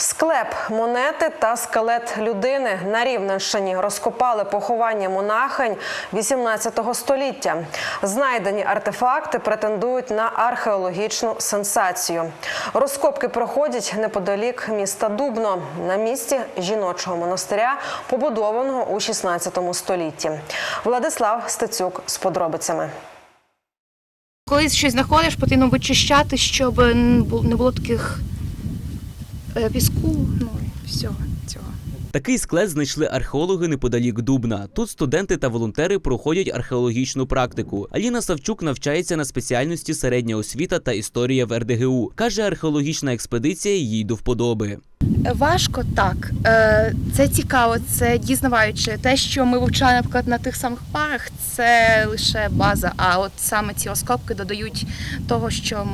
Склеп, монети та скелет людини на Рівненщині розкопали поховання монахинь 18 століття. Знайдені артефакти претендують на археологічну сенсацію. Розкопки проходять неподалік міста Дубно на місці жіночого монастиря, побудованого у 16 столітті. Владислав Стецюк з подробицями. Коли щось знаходиш, потрібно вичищати, щоб не було таких піску, ну і всього цього. Такий склад знайшли археологи неподалік Дубна. Тут студенти та волонтери проходять археологічну практику. Аліна Савчук навчається на спеціальності середня освіта та історія в РДГУ. каже, археологічна експедиція їй до вподоби. Важко так. Е, Це цікаво, це дізнаваюче. Те, що ми вивчали, наприклад, на тих самих парах, це лише база. А от саме ці розкопки додають того, що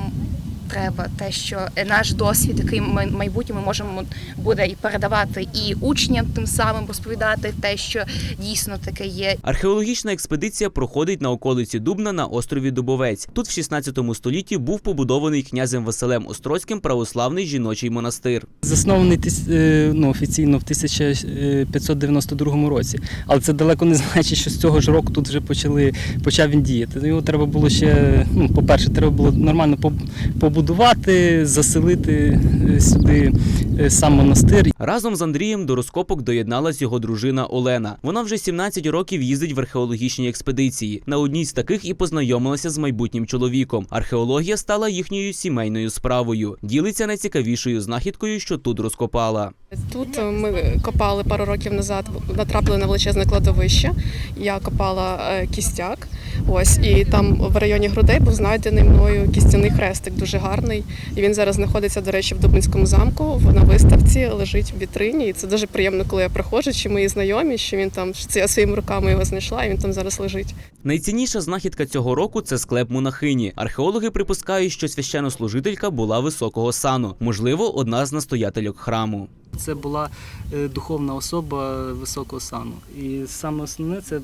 треба, те, що наш досвід, який ми в майбутньому можемо буде і передавати і учням, тим самим розповідати те, що дійсно таке є. Археологічна експедиція проходить на околиці Дубна на острові Дубовець. Тут в 16 столітті був побудований князем Василем Острозьким православний жіночий монастир. Заснований е, ну, офіційно в 1592 році. Але це далеко не значить, що з цього ж року тут вже почали, почав він діяти. Його треба було ще, ну, по-перше, треба було нормально поб- побудувати, заселити е, сюди е, сам монастир. Разом з Андрієм до розкопок доєдналась його дружина Олена. Вона вже 17 років їздить в археологічні експедиції. На одній з таких і познайомилася з майбутнім чоловіком. Археологія стала їхньою сімейною справою. Ділиться найцікавішою знахідкою, що тут розкопала. Тут ми копали пару років назад, натрапили на величезне кладовище. Я копала е, кістяк. Ось і там в районі грудей був знайдений мною кістяний хрестик, дуже гарний. І він зараз знаходиться, до речі, в Дубинському замку. На виставці лежить в вітрині. І це дуже приємно, коли я приходжу, чи мої знайомі, що він там що це я своїми руками його знайшла, і він там зараз лежить. Найцінніша знахідка цього року це склеп монахині. Археологи припускають, що священнослужителька була високого сану, можливо, одна з настоятельок храму. Це була е, духовна особа високого сану. І саме основне це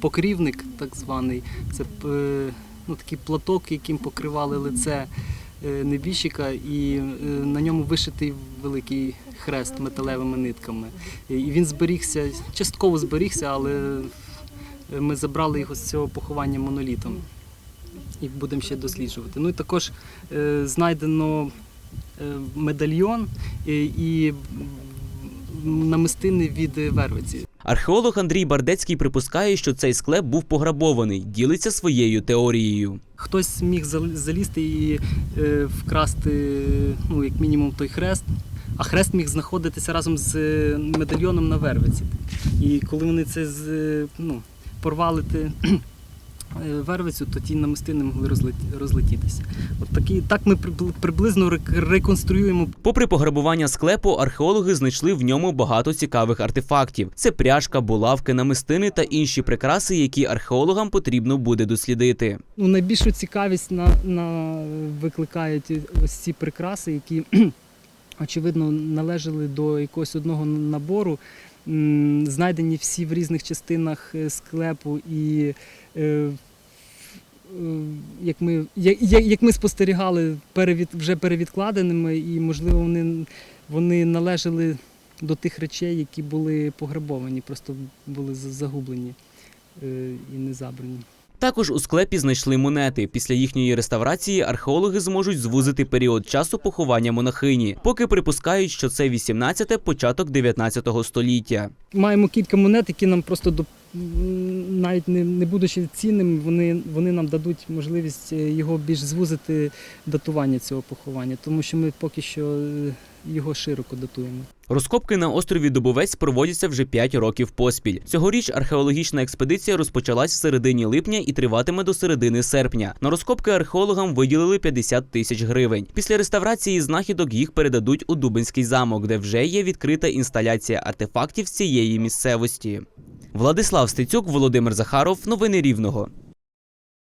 покрівник, так званий. Це е, ну, такий платок, яким покривали лице е, небіжчика, і на ньому вишитий великий хрест металевими нитками. І він зберігся, частково зберігся, але ми забрали його з цього поховання монолітом. І будемо ще досліджувати. Ну і також знайдено медальйон е, і намистини від е, Вервиці. Археолог Андрій Бардецький припускає, що цей склеп був пограбований, ділиться своєю теорією. Хтось міг зал- залізти і е, вкрасти, ну, як мінімум, той хрест. А хрест міг знаходитися разом з е, медальйоном на Вервиці. І коли вони це з, е, ну, порвали е, Вервицю, то ті намистини могли розлет- розлетітися. От такі, так ми прибли- приблизно рек- реконструюємо Попри пограбування склепу, археологи знайшли в ньому багато цікавих артефактів: це пряжка, булавки, намистини та інші прикраси, які археологам потрібно буде дослідити. Ну, найбільшу цікавість на, на викликають ось ці прикраси, які очевидно належали до якогось одного набору. Знайдені всі в різних частинах е, склепу, і е, е, як ми, як, ми спостерігали, перевід, вже перевідкладеними, і можливо вони, вони належали до тих речей, які були пограбовані, просто були загублені і не забрані. Також у склепі знайшли монети. Після їхньої реставрації археологи зможуть звузити період часу поховання монахині, поки припускають, що це 18-те, початок 19 століття. маємо кілька монет, які нам просто до навіть не, не будучи цінними, вони, вони нам дадуть можливість е, його більш звузити датування цього поховання, тому що ми поки що е, його широко датуємо. Розкопки на острові Дубовець проводяться вже 5 років поспіль. Цьогоріч археологічна експедиція розпочалась в середині липня і триватиме до середини серпня. На розкопки археологам виділили 50 тисяч гривень. Після реставрації знахідок їх передадуть у Дубинський замок, де вже є відкрита інсталяція артефактів з цієї місцевості. Владислав Стецюк, Володимир Захаров. Новини Рівного.